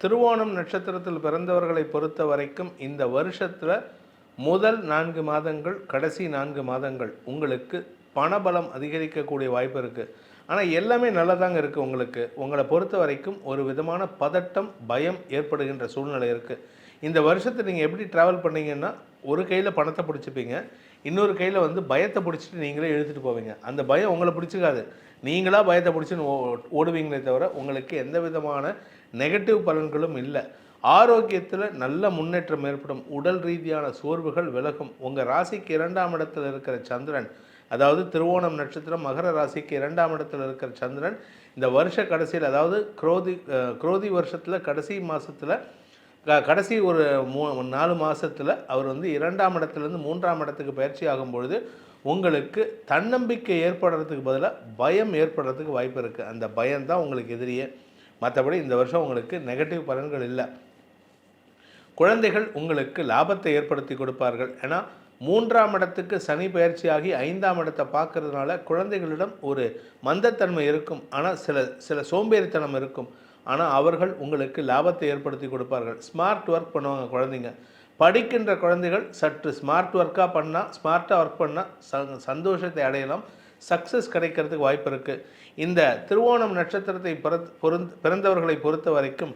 திருவோணம் நட்சத்திரத்தில் பிறந்தவர்களை பொறுத்த வரைக்கும் இந்த வருஷத்தில் முதல் நான்கு மாதங்கள் கடைசி நான்கு மாதங்கள் உங்களுக்கு பணபலம் அதிகரிக்கக்கூடிய வாய்ப்பு இருக்குது ஆனால் எல்லாமே நல்லதாங்க இருக்குது உங்களுக்கு. உங்களை பொறுத்த வரைக்கும் ஒரு விதமான பதட்டம் பயம் ஏற்படுகின்ற சூழ்நிலை இருக்குது இந்த வருஷத்தை நீங்கள் எப்படி ட்ராவல் பண்ணீங்கன்னா ஒரு கையில் பணத்தை பிடிச்சிப்பீங்க இன்னொரு கையில் வந்து பயத்தை பிடிச்சிட்டு நீங்களே எழுதிட்டு போவீங்க. அந்த பயம் உங்களை பிடிச்சிக்காது. நீங்களாக பயத்தை பிடிச்சின்னு ஓ- ஓடுவீங்களே தவிர உங்களுக்கு எந்த விதமான நெகட்டிவ் பலன்களும் இல்லை. ஆரோக்கியத்தில் நல்ல முன்னேற்றம் ஏற்படும். உடல் ரீதியான சோர்வுகள் விலகும். உங்கள் ராசிக்கு இரண்டாம் இடத்தில் இருக்கிற சந்திரன் அதாவது திருவோணம் நட்சத்திரம் மகர ராசிக்கு இரண்டாம் இடத்தில் இருக்கிற சந்திரன் இந்த வருஷ கடைசியில் அதாவது குரோதி குரோதி வருஷத்தில் கடைசி மாதத்தில் கடைசி ஒரு மூ நாலு மாதத்தில் அவர் வந்து இரண்டாம் இடத்துலேருந்து மூன்றாம் இடத்துக்கு பயிற்சி ஆகும் பொழுது உங்களுக்கு தன்னம்பிக்கை ஏற்படுறதுக்கு பதிலாக பயம் ஏற்படுறதுக்கு வாய்ப்பு இருக்குது அந்த பயம் தான் உங்களுக்கு எதிரியே. மற்றபடி இந்த வருஷம் உங்களுக்கு நெகட்டிவ் பலன்கள் இல்லை. குழந்தைகள் உங்களுக்கு லாபத்தை ஏற்படுத்தி கொடுப்பார்கள். ஏன்னா மூன்றாம் இடத்துக்கு சனி பயிற்சியாகி ஐந்தாம் இடத்தை பார்க்கறதுனால குழந்தைகளிடம் ஒரு மந்தத்தன்மை இருக்கும். ஆனால் சில சில சோம்பேறித்தனம் இருக்கும். ஆனால் அவர்கள் உங்களுக்கு லாபத்தை ஏற்படுத்தி கொடுப்பார்கள். ஸ்மார்ட் ஒர்க் பண்ணுவாங்க குழந்தைங்க. படிக்கின்ற குழந்தைகள் சற்று ஸ்மார்ட் ஒர்க்காக பண்ணால் ஸ்மார்ட்டாக ஒர்க் பண்ணால் ச சந்தோஷத்தை அடையலாம். சக்ஸஸ் கிடைக்கிறதுக்கு வாய்ப்பு இருக்குது இந்த திருவோணம் நட்சத்திரத்தை பிறத் பொருந் பிறந்தவர்களை பொறுத்த வரைக்கும்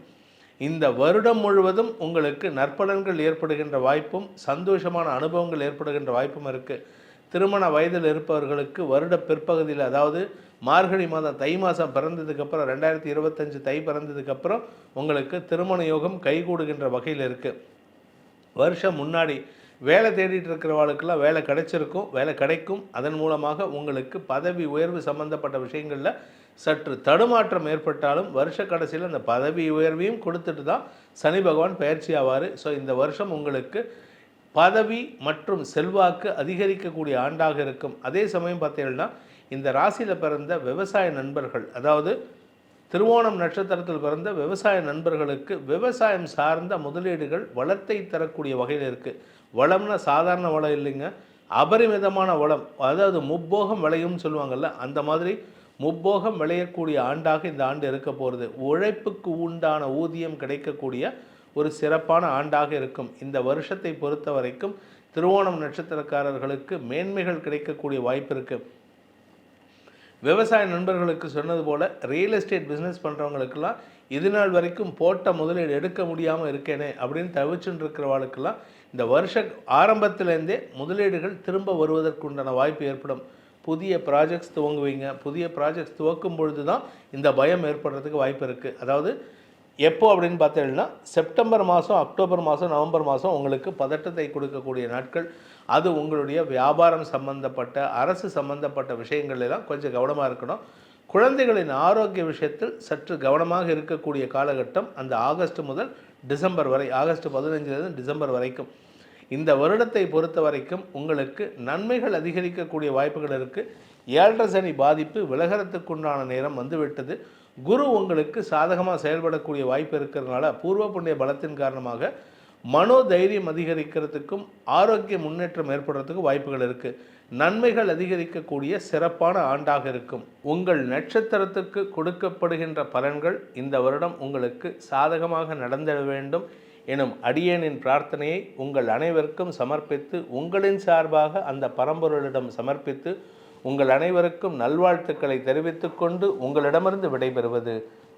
இந்த வருடம் முழுவதும் உங்களுக்கு நற்பலன்கள் ஏற்படுகின்ற வாய்ப்பும் சந்தோஷமான அனுபவங்கள் ஏற்படுகின்ற வாய்ப்பும் இருக்குது திருமண வயதில் இருப்பவர்களுக்கு வருட பிற்பகுதியில் அதாவது மார்கழி மாதம் தை மாதம் பிறந்ததுக்கப்புறம் ரெண்டாயிரத்தி இருபத்தஞ்சு தை பிறந்ததுக்கப்புறம் உங்களுக்கு திருமண யோகம் கைகூடுகின்ற வகையில் இருக்குது வருஷம் முன்னாடி வேலை தேடிட்டு இருக்கிறவர்களுக்கெல்லாம் வேலை கிடைச்சிருக்கும் வேலை கிடைக்கும். அதன் மூலமாக உங்களுக்கு பதவி உயர்வு சம்பந்தப்பட்ட விஷயங்களில் சற்று தடுமாற்றம் ஏற்பட்டாலும் வருஷ கடைசியில் அந்த பதவி உயர்வையும் கொடுத்துட்டு தான் சனி பகவான் பயிற்சி ஆவார். ஸோ இந்த வருஷம் உங்களுக்கு பதவி மற்றும் செல்வாக்கு அதிகரிக்கக்கூடிய ஆண்டாக இருக்கும். அதே சமயம் பார்த்தீங்கன்னா இந்த ராசியில் பிறந்த விவசாய நண்பர்கள் அதாவது திருவோணம் நட்சத்திரத்தில் பிறந்த விவசாய நண்பர்களுக்கு விவசாயம் சார்ந்த முதலீடுகள் வளத்தை தரக்கூடிய வகையில் இருக்குது வளம்னா சாதாரண வளம் இல்லைங்க. அபரிமிதமான வளம். அதாவது முப்போகம் விளையும்னு சொல்லுவாங்கல்ல அந்த மாதிரி முப்போகம் விளையக்கூடிய ஆண்டாக இந்த ஆண்டு இருக்க போகிறது உழைப்புக்கு உண்டான ஊதியம் கிடைக்கக்கூடிய ஒரு சிறப்பான ஆண்டாக இருக்கும். இந்த வருஷத்தை பொறுத்த வரைக்கும் திருவோணம் நட்சத்திரக்காரர்களுக்கு மேன்மைகள் கிடைக்கக்கூடிய வாய்ப்பு இருக்குது விவசாய நண்பர்களுக்கு சொன்னது போல் ரியல் எஸ்டேட் பிஸ்னஸ் பண்ணுறவங்களுக்கெல்லாம் இது நாள் வரைக்கும் போட்ட முதலீடு எடுக்க முடியாமல் இருக்கேனே அப்படின்னு தவிச்சுட்டு இருக்கிறவாளுக்கெல்லாம் இந்த வருஷ ஆரம்பத்திலேருந்தே முதலீடுகள் திரும்ப வருவதற்குண்டான வாய்ப்பு ஏற்படும். புதிய ப்ராஜெக்ட்ஸ் துவங்குவீங்க. புதிய ப்ராஜெக்ட்ஸ் துவக்கும் பொழுது தான் இந்த பயம் ஏற்படுறதுக்கு வாய்ப்பு இருக்குது அதாவது எப்போ அப்படின்னு பார்த்தீங்கன்னா செப்டம்பர் மாதம் அக்டோபர் மாதம் நவம்பர் மாதம் உங்களுக்கு பதட்டத்தை கொடுக்கக்கூடிய நாட்கள். அது உங்களுடைய வியாபாரம் சம்பந்தப்பட்ட அரசு சம்பந்தப்பட்ட விஷயங்கள் எல்லாம் கொஞ்சம் கவனமாக இருக்கணும். குழந்தைகளின் ஆரோக்கிய விஷயத்தில் சற்று கவனமாக இருக்கக்கூடிய காலகட்டம் அந்த ஆகஸ்ட் முதல் டிசம்பர் வரை ஆகஸ்ட் பதினஞ்சுலேருந்து டிசம்பர் வரைக்கும். இந்த வருடத்தை பொறுத்த வரைக்கும் உங்களுக்கு நன்மைகள் அதிகரிக்கக்கூடிய வாய்ப்புகள் இருக்குது ஏழரை சனி பாதிப்பு விலகரத்துக்குண்டான நேரம் வந்துவிட்டது. குரு உங்களுக்கு சாதகமாக செயல்படக்கூடிய வாய்ப்பு இருக்கிறதுனால பூர்வ புண்ணிய பலத்தின் காரணமாக மனோதைரியம் அதிகரிக்கிறதுக்கும் ஆரோக்கிய முன்னேற்றம் ஏற்படுறதுக்கும் வாய்ப்புகள் இருக்குது நன்மைகள் அதிகரிக்கக்கூடிய சிறப்பான ஆண்டாக இருக்கும். உங்கள் நட்சத்திரத்துக்கு கொடுக்கப்படுகின்ற பலன்கள் இந்த வருடம் உங்களுக்கு சாதகமாக நடந்திட வேண்டும் எனும் அடியேனின் பிரார்த்தனையை உங்கள் அனைவருக்கும் சமர்ப்பித்து உங்களின் சார்பாக அந்த பரம்பொருளிடம் சமர்ப்பித்து உங்கள் அனைவருக்கும் நல்வாழ்த்துக்களை தெரிவித்துக் கொண்டு உங்களிடமிருந்து விடைபெறுவது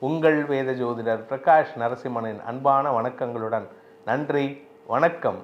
உங்கள் வேத ஜோதிடர் பிரகாஷ் நரசிம்மனின் அன்பான வணக்கங்களுடன். நன்றி வணக்கம்.